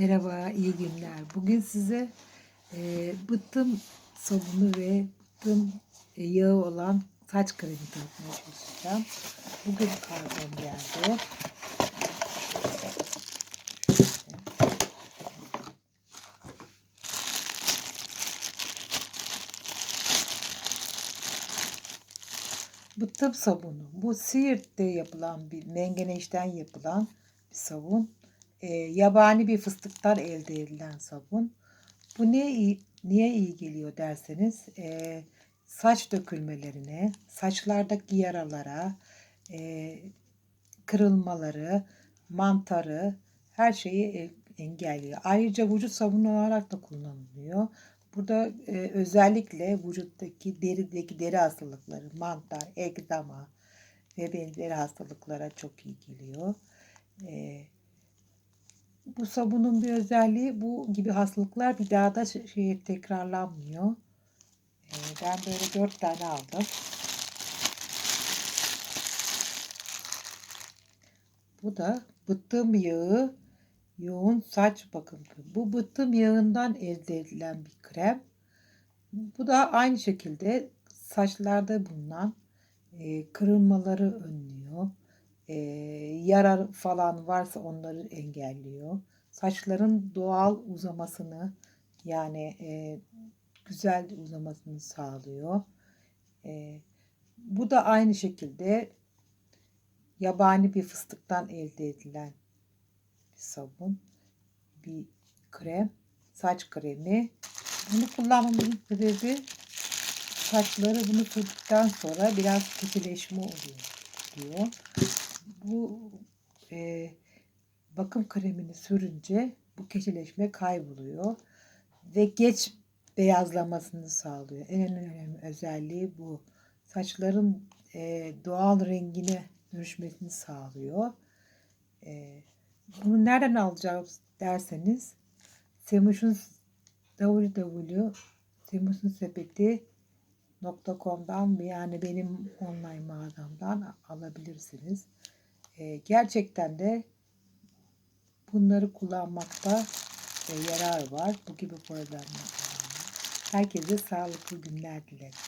Merhaba, iyi günler. Bugün size e, bıttım sabunu ve bıttım e, yağı olan saç kremi tanıtmaya çalışacağım. Bugün kargom geldi. Bıttım sabunu. Bu Siirt'te yapılan bir mengeneşten yapılan bir sabun. E, yabani bir fıstıktan elde edilen sabun. Bu ne iyi, niye iyi geliyor derseniz e, saç dökülmelerine, saçlardaki yaralara, e, kırılmaları, mantarı her şeyi e, engelliyor. Ayrıca vücut sabunu olarak da kullanılıyor. Burada e, özellikle vücuttaki derideki deri hastalıkları, mantar, egzama ve benzeri hastalıklara çok iyi geliyor. E, bu sabunun bir özelliği bu gibi hastalıklar bir daha da şey, tekrarlanmıyor. E, ben böyle dört tane aldım. Bu da bıttım yağı yoğun saç bakım. Bu bıttım yağından elde edilen bir krem. Bu da aynı şekilde saçlarda bulunan e, kırılmaları önlüyor. E, yara falan varsa onları engelliyor. Saçların doğal uzamasını yani e, güzel uzamasını sağlıyor. E, bu da aynı şekilde yabani bir fıstıktan elde edilen bir sabun, bir krem, saç kremi. Bunu kullanmamın sebebi saçları bunu sürdükten sonra biraz kötüleşme oluyor diyor. Bu e, bakım kremini sürünce bu keçeleşme kayboluyor ve geç beyazlamasını sağlıyor. En önemli özelliği bu. Saçların e, doğal rengine dönüşmesini sağlıyor. E, bunu nereden alacağız derseniz Semuş'un www.semusunsepeti.com'dan yani benim online mağazamdan alabilirsiniz. E, gerçekten de bunları kullanmakta e, yarar var. Bu gibi problemler. Herkese sağlıklı günler dilerim.